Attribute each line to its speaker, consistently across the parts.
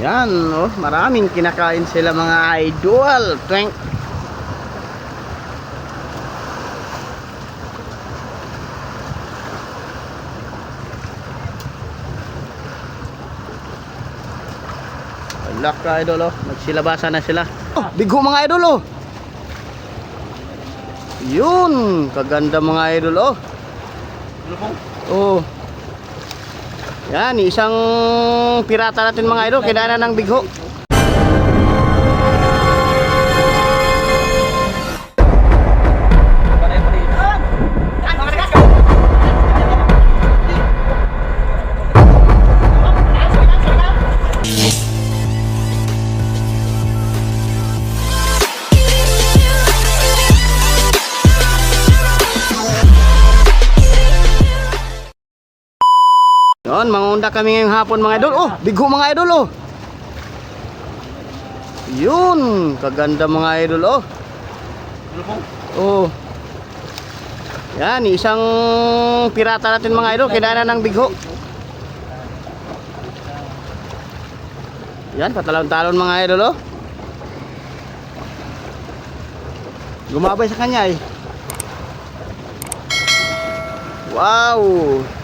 Speaker 1: Yan, oh, maraming kinakain sila mga idol. Thank Wala ka idol oh. Nagsilabasan na sila. Oh, bigo mga idol oh. Yun, kaganda mga idol oh. Oh. Yan, isang pirata natin mga idol, kailangan ng bigho. Yun, mangunda kami ngayong hapon mga idol. Oh, bigho mga idol oh. Yun, kaganda mga idol oh. Oh. Yan, isang pirata natin mga idol, kailangan ng bigho. Yan, patalon-talon mga idol oh. Gumabay sa kanya eh. Wow!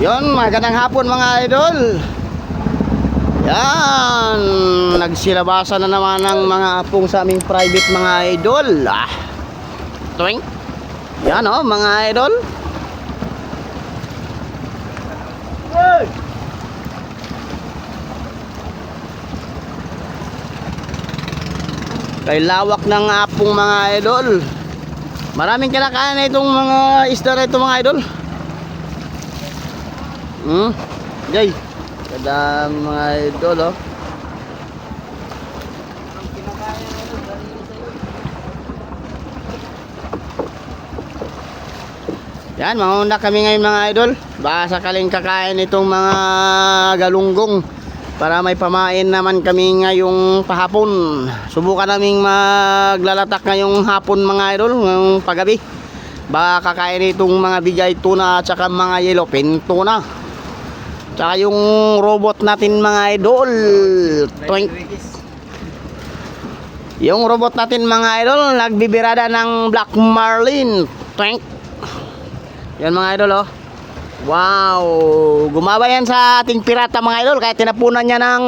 Speaker 1: Yon, magandang hapon mga idol. Yan, nagsilabasan na naman ng mga apong sa aming private mga idol. Ah. Tuwing. Yan oh, mga idol. Kay lawak ng apong mga idol. Maraming kinakain na itong mga isda na ito mga idol. Hmm? Jay. Kada mga idol oh. Yan, manguna kami ngayon mga idol. Baka sakaling kakain itong mga galunggong para may pamain naman kami ngayong pahapon. Subukan naming maglalatak ngayong hapon mga idol, ngayong paggabi. Baka kakain itong mga bigay tuna at saka mga yellowfin tuna. Tsaka yung robot natin mga idol. Twink. Yung robot natin mga idol, nagbibirada ng Black Marlin. Twink. Yan mga idol oh. Wow, gumaba yan sa ating pirata mga idol kaya tinapunan niya ng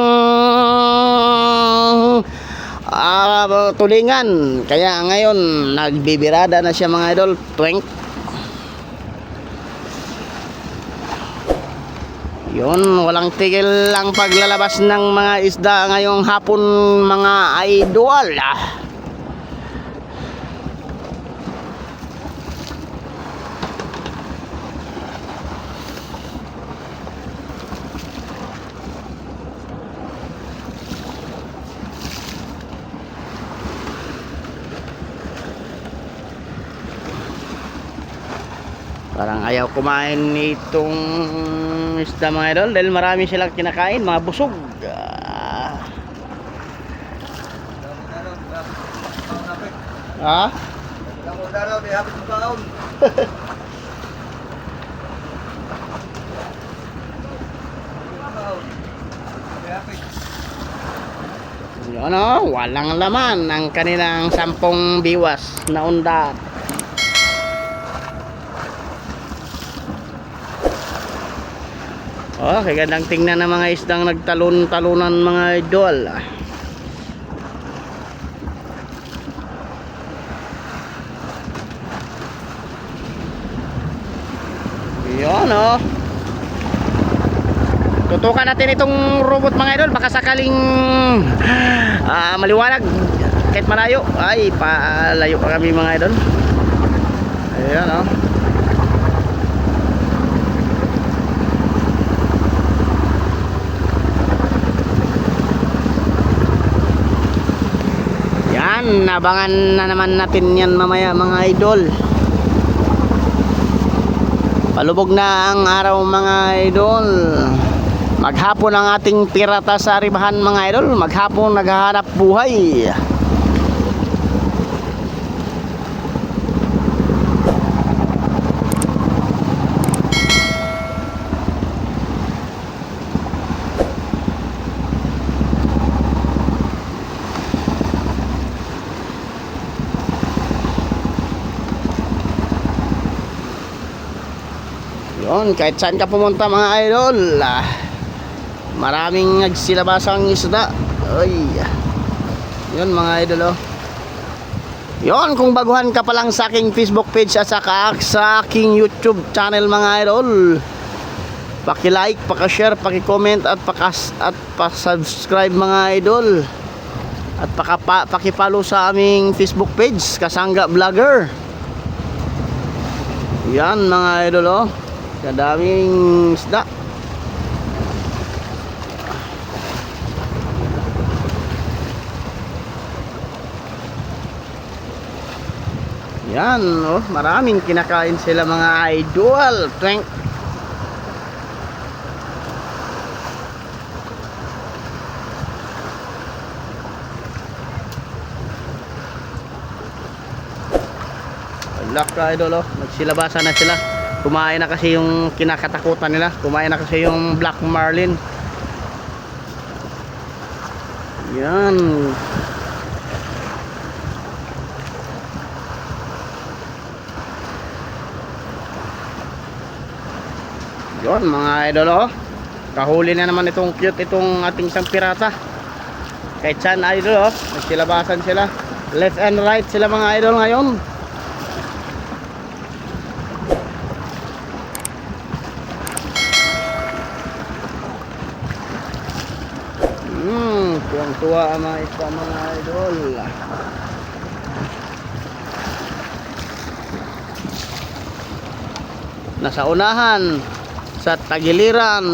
Speaker 1: ah, tulingan. Kaya ngayon nagbibirada na siya mga idol. Twink. Yun, walang tigil ang paglalabas ng mga isda ngayong hapon mga idol. Ah. Parang ayaw kumain nitong isda mga idol dahil marami silang kinakain, mga busog. Ah. Ha? Yun o, walang laman ang kanilang sampung biwas na undat. Oh, kaya gandang tingnan ng mga isdang nagtalon-talunan mga idol. Yun oh. Tutukan natin itong robot mga idol baka sakaling ah, maliwanag kahit malayo. Ay, palayo pa kami mga idol. Ayan oh. Yan, nabangan na naman natin yan mamaya mga idol. Palubog na ang araw mga idol. Maghapon ang ating pirata sa ribahan mga idol. Maghapon naghahanap buhay. Yun, kahit saan ka pumunta mga idol. ah, Maraming nagsilabasang isda. Ay. Yun mga idol oh. Yun, kung baguhan ka pa lang sa aking Facebook page at saka sa aking YouTube channel mga idol. Paki-like, paki-share, paki-comment at pakas at pa-subscribe mga idol. At paka paki-follow sa aming Facebook page, Kasangga Vlogger. Yan mga idol oh. Kadaming isda. Yan, oh, maraming kinakain sila mga idol. Thank Lock ka idol oh. Nagsilabasan na sila. Kumain na kasi yung kinakatakutan nila. Kumain na kasi yung Black Marlin. Yan. Yon mga idol oh. Kahuli na naman itong cute itong ating isang pirata. Kahit saan idol oh. Nagsilabasan sila. Left and right sila mga idol ngayon. Ang mga isda mga idol. Nasa unahan, sa tagiliran,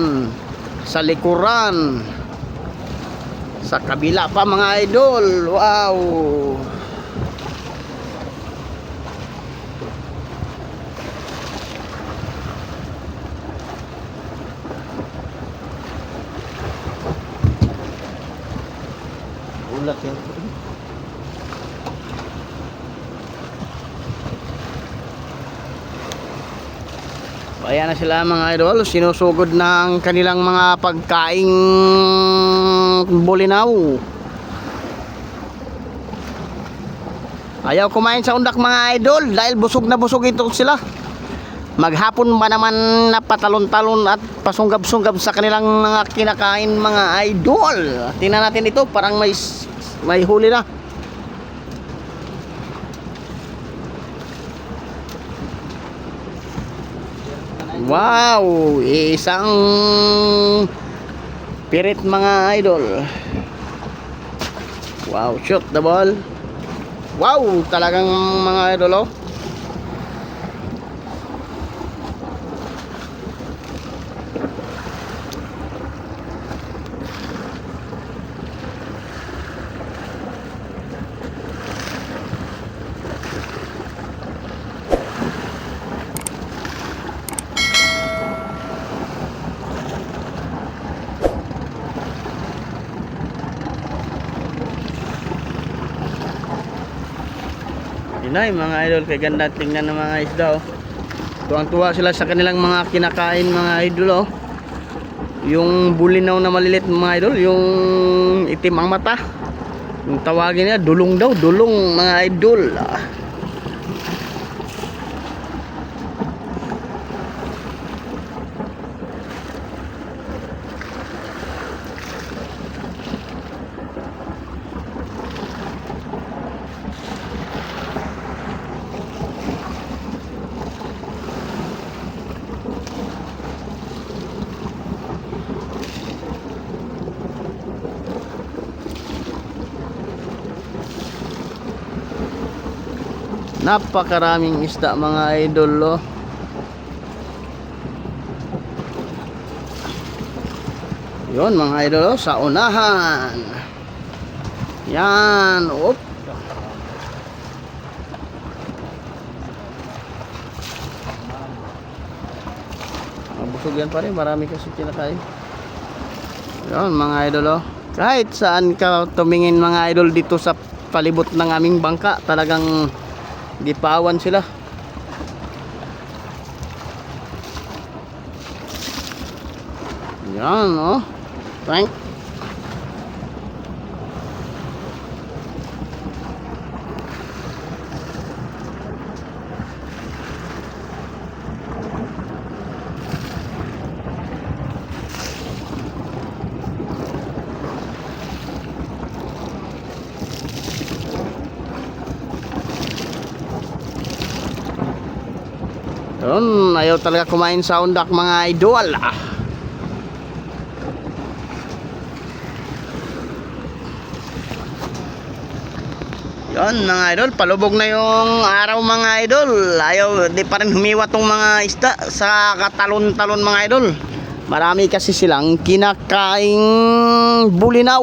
Speaker 1: sa likuran, sa kabila pa mga idol. Wow! Yan. Ayan na sila mga idol, sinusugod ang kanilang mga pagkaing bulinaw. Ayaw kumain sa undak mga idol dahil busog na busog ito sila. Maghapon ba naman na patalon-talon at pasunggab-sunggab sa kanilang mga kinakain mga idol. Tingnan natin ito, parang may may huli na. Wow! Isang pirit mga idol. Wow, shoot the ball. Wow, talagang mga idol oh. Yun yung mga idol, kay ganda tingnan ng mga isda oh. Tuwang-tuwa sila sa kanilang mga kinakain mga idol oh. Yung bulinaw na malilit mga idol, yung itim ang mata. Yung tawagin niya, dulong daw, dulong mga idol. Ah. Napakaraming isda mga idol oh. Yun mga idol oh, sa unahan. Yan, op. Mabusog yan pa rin. Marami kasi kinakain. Yun mga idol oh. Kahit saan ka tumingin mga idol dito sa palibot ng aming bangka, talagang gipawan sila. Yan oh. Frank. Yun, ayaw talaga kumain sa undak mga idol. Ah. Yun mga idol, palubog na yung araw mga idol. Ayaw, di pa rin humiwa tong mga isda sa katalon-talon mga idol. Marami kasi silang kinakaing bulinaw.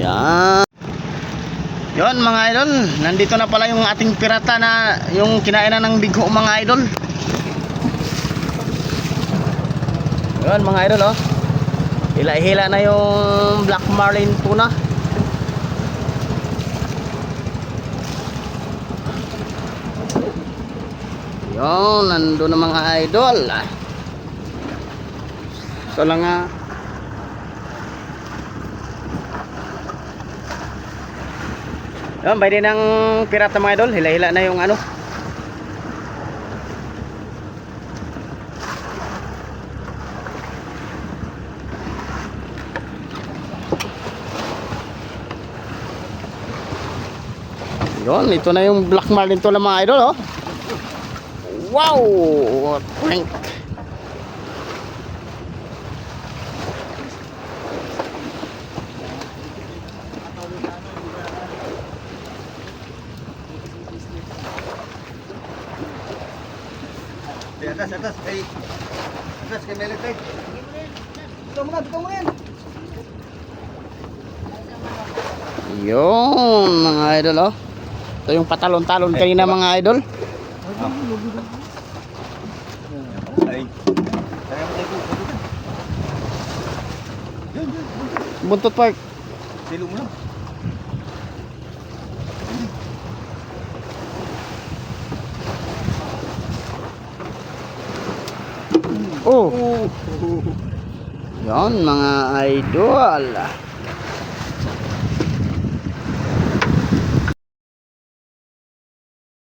Speaker 1: Yan. Yon mga idol, nandito na pala yung ating pirata na yung kinainan ng bigho mga idol. Yon mga idol oh. Hila-hila na yung black marlin tuna. Yon, nando na mga idol. So lang nga Yan, pwede ng pirata mga idol. Hila-hila na yung ano. Yun, ito na yung black marlin to lang mga idol, oh. Wow! Prank.
Speaker 2: Atas, atas, kay... Atas, kay Melit, kay. Ito muna, ito muna yan.
Speaker 1: Yun, mga idol, oh. Ito yung patalon-talon kanina mga idol.
Speaker 2: Mo tayo,
Speaker 1: Buntot Park.
Speaker 2: Silo mo lang.
Speaker 1: Oh. Yan mga idol.